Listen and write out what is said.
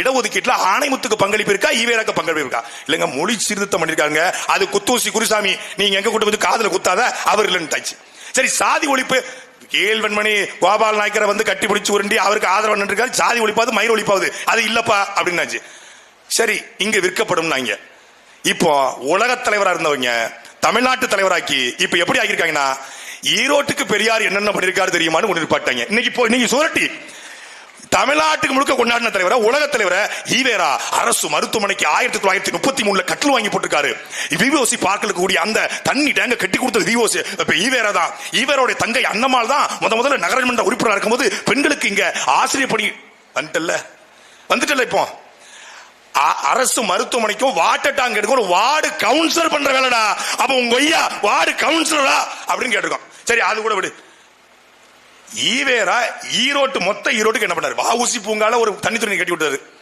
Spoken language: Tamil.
இடஒதுக்கீட்டுல ஆணைமுத்துக்கு பங்களிப்பு இருக்கா ஈவேராக்கு பங்களிப்பு இருக்கா இல்லங்க மொழி சீர்திருத்தம் பண்ணிருக்காங்க அது குத்தூசி குருசாமி நீங்க எங்க கூட்டு வந்து காதல குத்தாத அவர் இல்லைன்னு சரி சாதி ஒழிப்பு கேள்வன்மணி கோபால் நாயக்கரை வந்து கட்டி பிடிச்சி உருண்டி அவருக்கு ஆதரவு இருக்காரு சாதி ஒழிப்பாது மயிர் ஒழிப்பாவது. அது இல்லப்பா அப்படின்னாச்சு. சரி இங்க விற்கப்படும் நாங்க இப்போ உலக தலைவரா இருந்தவங்க தமிழ்நாட்டு தலைவராக்கி இப்ப எப்படி ஆகியிருக்காங்கன்னா ஈரோட்டுக்கு பெரியார் என்னென்ன பண்ணிருக்காரு தெரியுமான்னு ஒன்று பாட்டாங்க இன்னைக்கு இப்போ இன்னைக்கு சுரட்டி. தமிழ்நாட்டுக்கு முழுக்க கொண்டாடின தலைவர உலக தலைவர ஈவேரா அரசு மருத்துவமனைக்கு ஆயிரத்தி தொள்ளாயிரத்தி முப்பத்தி மூணுல கட்டில் வாங்கி போட்டிருக்காரு. விவோசி பார்க்கல கூடிய அந்த தண்ணி டேங்க கட்டி கொடுத்தது விவோசி இப்ப ஈவேரா தான். ஈவேரோட தங்கை அன்னமால் தான் முத முதல்ல நகரமன்ற உறுப்பினர் இருக்கும்போது பெண்களுக்கு இங்க ஆசிரியர் பணி வந்துட்டல்ல வந்துட்டல இப்போ அரசு மருத்துவமனைக்கும் வாட்டர் டேங்க் எடுக்க ஒரு வார்டு கவுன்சிலர் பண்ற வேலைடா. அப்ப உங்க ஐயா வார்டு கவுன்சிலரா அப்படின்னு கேட்டிருக்கோம் சரி அது கூட விடு. ஈவேரா ஈரோட்டு மொத்த ஈரோட்டுக்கு என்ன பண்ணாரு? வாவுசி பூங்கால ஒரு தண்ணி துணி கட்டி விட்டாரு.